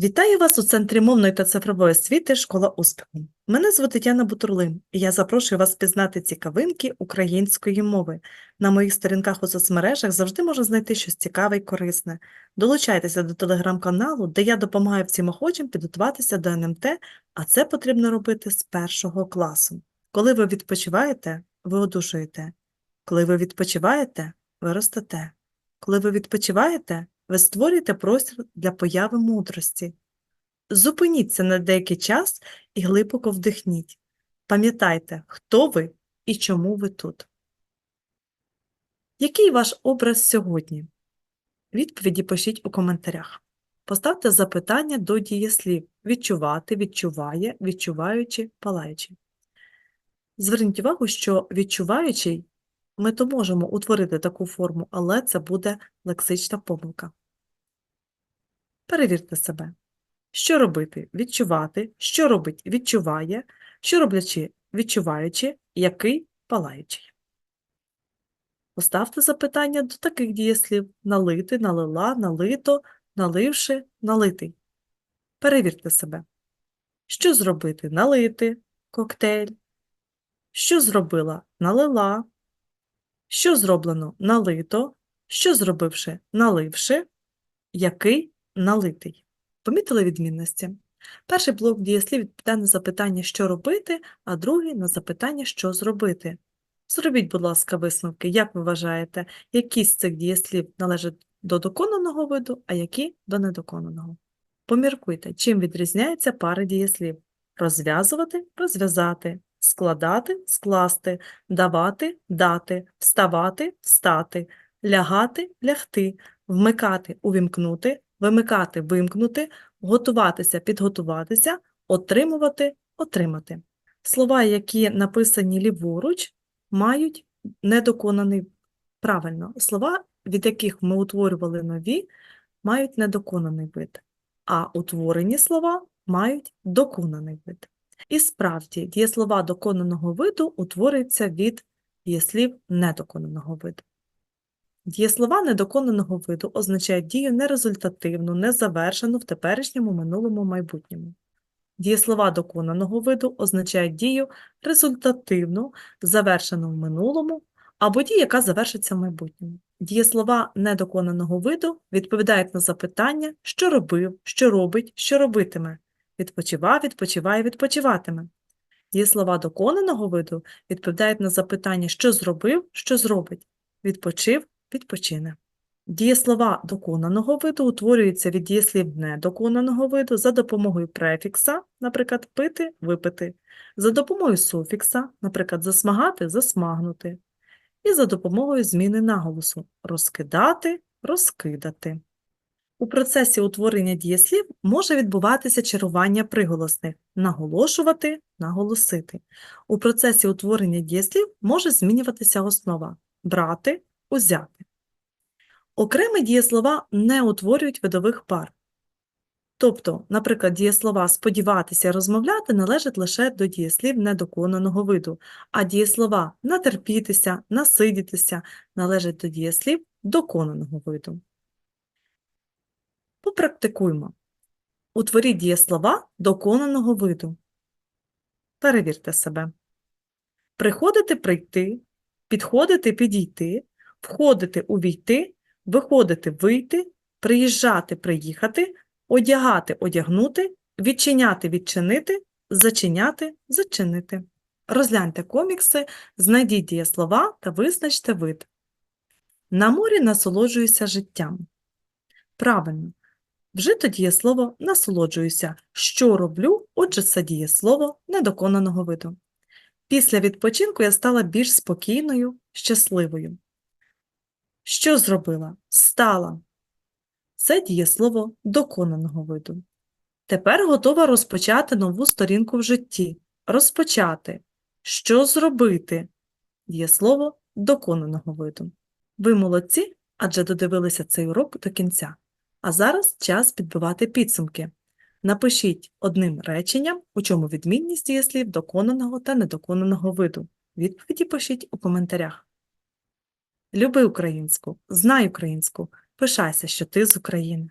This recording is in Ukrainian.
Вітаю вас у Центрі мовної та цифрової освіти Школа успіху. Мене звуть Тетяна Бутурлин, і я запрошую вас пізнати цікавинки української мови. На моїх сторінках у соцмережах завжди можна знайти щось цікаве і корисне. Долучайтеся до телеграм-каналу, де я допомагаю всім охочим підготуватися до НМТ, а це потрібно робити з першого класу. Коли ви відпочиваєте, ви одужуєте. Коли ви відпочиваєте, ви ростете. Коли ви відпочиваєте, ви створюєте простір для появи мудрості. Зупиніться на деякий час і глибоко вдихніть. Пам'ятайте, хто ви і чому ви тут. Який ваш образ сьогодні? Відповіді пишіть у коментарях. Поставте запитання до дієслів відчувати, відчуває, відчуваючи, палаючи. Зверніть увагу, що відчуваючий ми то можемо утворити таку форму, але це буде лексична помилка. Перевірте себе. Що робити? Відчувати, що робить відчуває, що роблячи відчуваючи, який палаючий. Поставте запитання до таких дієслів налити, налила, налито, наливши, налитий. Перевірте себе. Що зробити? Налити коктейль. Що зробила? Налила. Що зроблено? Налито. Що зробивши? Наливши. Який налитий. Помітили відмінності? Перший блок дієслів відповідає на запитання, що робити, а другий на запитання, що зробити. Зробіть, будь ласка, висновки, як ви вважаєте, які з цих дієслів належать до доконаного виду, а які до недоконаного. Поміркуйте, чим відрізняються пари дієслів. Розв'язувати – розв'язати, складати – скласти, давати – дати, вставати – встати, лягати – лягти, вмикати – увімкнути, вимикати – вимкнути, готуватися – підготуватися, отримувати – отримати. Слова, які написані ліворуч, мають недоконаний правильно. Слова, від яких ми утворювали нові, мають недоконаний вид, а утворені слова мають доконаний вид. І справді, дієслова доконаного виду утворюються від дієслів недоконаного виду. Дієслова недоконаного виду означають дію нерезультативну, незавершену в теперішньому, минулому, майбутньому. Дієслова доконаного виду означають дію результативну, завершену в минулому, або дію, яка завершиться в майбутньому. Дієслова недоконаного виду відповідають на запитання, що робив, що робить, що робитиме, відпочивав, відпочиває, відпочиватиме. Дієслова доконаного виду відповідають на запитання, що зробив, що зробить, відпочив, відпочине. Дієслова доконаного виду утворюються від дієслів недоконаного виду за допомогою префікса, наприклад, пити, випити, за допомогою суфікса, наприклад, засмагати, засмагнути, і за допомогою зміни наголосу розкидати, розкидати. У процесі утворення дієслів може відбуватися чарування приголосних наголошувати, наголосити. У процесі утворення дієслів може змінюватися основа брати, узяти. Окремі дієслова не утворюють видових пар. Тобто, наприклад, дієслова сподіватися, розмовляти належать лише до дієслів недоконаного виду, а дієслова натерпітися, насидітися належать до дієслів доконаного виду. Попрактикуймо. Утворіть дієслова доконаного виду. Перевірте себе. Приходити прийти, підходити підійти, входити увійти, виходити вийти, приїжджати приїхати, одягати одягнути, відчиняти відчинити, зачиняти зачинити. Розгляньте комікси, знайдіть дієслова та визначте вид. На морі насолоджуюся життям. Правильно. Вжито дієслово насолоджуюся. Що роблю? Отже, це дієслово недоконаного виду. Після відпочинку я стала більш спокійною, щасливою. Що зробила? Стала. Це дієслово доконаного виду. Тепер готова розпочати нову сторінку в житті. Розпочати. Що зробити? Дієслово доконаного виду. Ви молодці, адже додивилися цей урок до кінця. А зараз час підбивати підсумки. Напишіть одним реченням, у чому відмінність дієслів доконаного та недоконаного виду. Відповіді пишіть у коментарях. Люби українську, знай українську, пишайся, що ти з України.